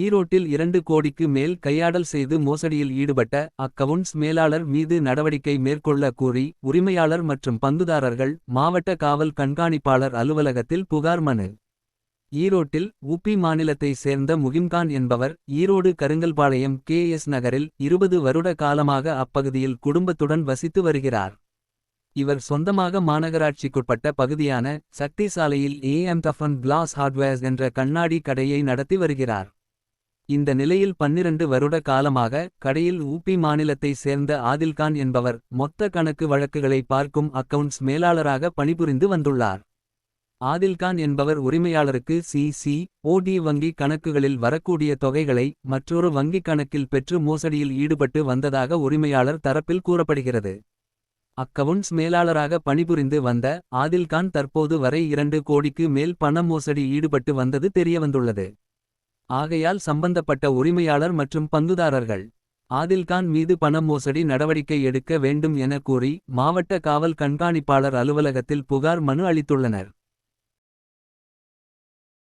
ஈரோட்டில் இரண்டு கோடிக்கு மேல் கையாடல் செய்து மோசடியில் ஈடுபட்ட அக்கவுண்ட்ஸ் மேலாளர் மீது நடவடிக்கை மேற்கொள்ள கூறி உரிமையாளர் மற்றும் பங்குதாரர்கள் மாவட்ட காவல் கண்காணிப்பாளர் அலுவலகத்தில் புகார் மனு. ஈரோட்டில் உபி மாநிலத்தை சேர்ந்த முகிம்கான் என்பவர் ஈரோடு கருங்கல்பாளையம் கே எஸ் நகரில் இருபது வருட காலமாக அப்பகுதியில் குடும்பத்துடன் வசித்து வருகிறார். இவர் சொந்தமாக மாநகராட்சிக்குட்பட்ட பகுதியான சக்தி சாலையில் ஏஎம் டஃபன் கிளாஸ் ஹார்ட்வேர்ஸ் என்ற கண்ணாடி கடையை நடத்தி வருகிறார். இந்த நிலையில் பன்னிரண்டு வருட காலமாக கடையில் ஊபி மாநிலத்தை சேர்ந்த ஆதில்கான் என்பவர் மொத்த கணக்கு வழக்குகளை பார்க்கும் அக்கவுண்ட்ஸ் மேலாளராக பணிபுரிந்து வந்துள்ளார். ஆதில்கான் என்பவர் உரிமையாளருக்கு சி சி ஓடி வங்கி கணக்குகளில் வரக்கூடிய தொகைகளை மற்றொரு வங்கிக் கணக்கில் பெற்று மோசடியில் ஈடுபட்டு வந்ததாக உரிமையாளர் தரப்பில் கூறப்படுகிறது. அக்கவுண்ட்ஸ் மேலாளராக பணிபுரிந்து வந்த ஆதில்கான் தற்போது வரை இரண்டு கோடிக்கு மேல் பண மோசடி ஈடுபட்டு வந்தது தெரியவந்துள்ளது. ஆகையால் சம்பந்தப்பட்ட உரிமையாளர் மற்றும் பங்குதாரர்கள் ஆதில்கான் மீது பண மோசடி நடவடிக்கை எடுக்க வேண்டும் என கூறி மாவட்ட காவல் கண்காணிப்பாளர் அலுவலகத்தில் புகார் மனு அளித்துள்ளனர்.